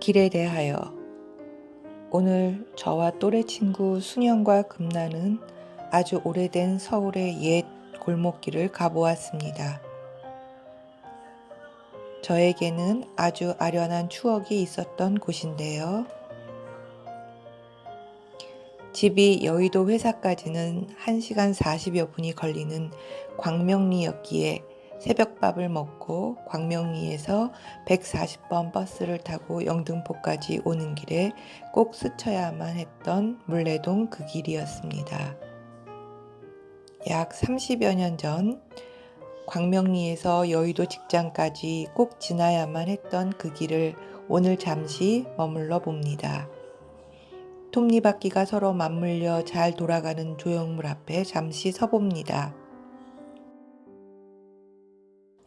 길에 대하여 오늘 저와 또래 친구 수년과 금나는 아주 오래된 서울의 옛 골목길을 가보았습니다. 저에게는 아주 아련한 추억이 있었던 곳인데요. 집이 여의도 회사까지는 1시간 40여 분이 걸리는 광명리였기에 새벽밥을 먹고 광명리에서 140번 버스를 타고 영등포까지 오는 길에 꼭 스쳐야만 했던 물레동 그 길이었습니다. 약 30여 년 전 광명리에서 여의도 직장까지 꼭 지나야만 했던 그 길을 오늘 잠시 머물러 봅니다. 톱니바퀴가 서로 맞물려 잘 돌아가는 조형물 앞에 잠시 서봅니다.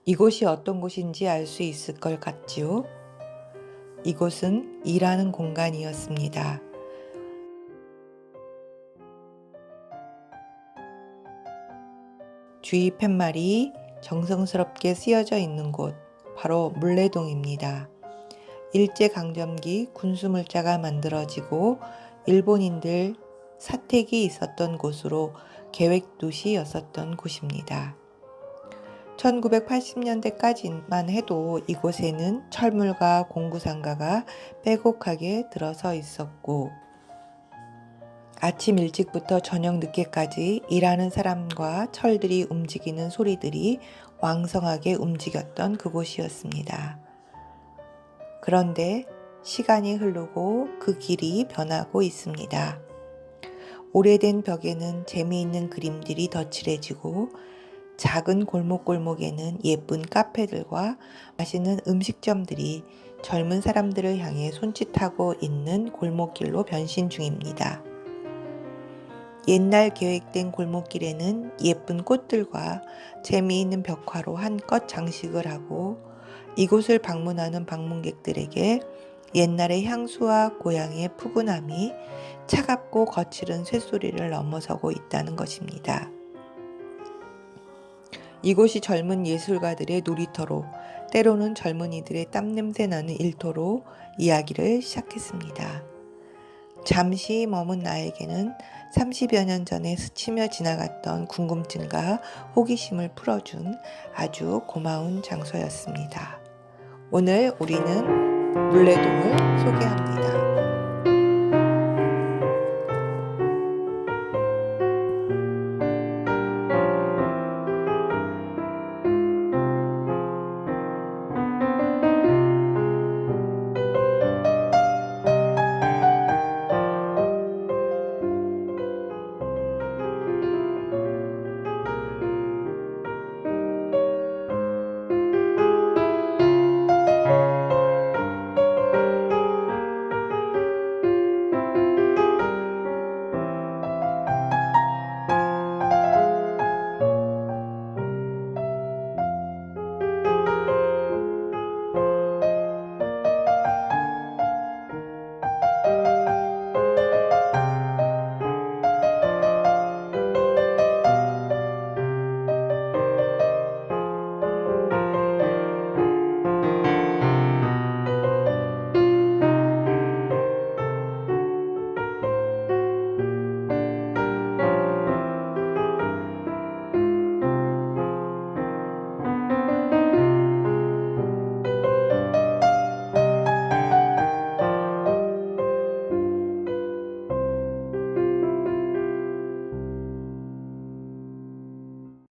이곳이 어떤 곳인지 알 수 있을 것 같지요? 이곳은 일하는 공간이었습니다. 주위 팻말이 정성스럽게 쓰여져 있는 곳, 바로 물레동입니다. 일제강점기 군수물자가 만들어지고 일본인들 사택이 있었던 곳으로 계획도시였었던 곳입니다. 1980년대까지만 해도 이곳에는 철물과 공구상가가 빼곡하게 들어서 있었고 아침 일찍부터 저녁 늦게까지 일하는 사람과 철들이 움직이는 소리들이 왕성하게 움직였던 그곳이었습니다. 그런데 시간이 흐르고 그 길이 변하고 있습니다. 오래된 벽에는 재미있는 그림들이 덧칠해지고 작은 골목골목에는 예쁜 카페들과 맛있는 음식점들이 젊은 사람들을 향해 손짓하고 있는 골목길로 변신 중입니다. 옛날 계획된 골목길에는 예쁜 꽃들과 재미있는 벽화로 한껏 장식을 하고 이곳을 방문하는 방문객들에게 옛날의 향수와 고향의 푸근함이 차갑고 거칠은 쇳소리를 넘어서고 있다는 것입니다. 이곳이 젊은 예술가들의 놀이터로 때로는 젊은이들의 땀냄새 나는 일터로 이야기를 시작했습니다. 잠시 머문 나에게는 30여 년 전에 스치며 지나갔던 궁금증과 호기심을 풀어준 아주 고마운 장소였습니다. 오늘 우리는 물레동을 소개합니다.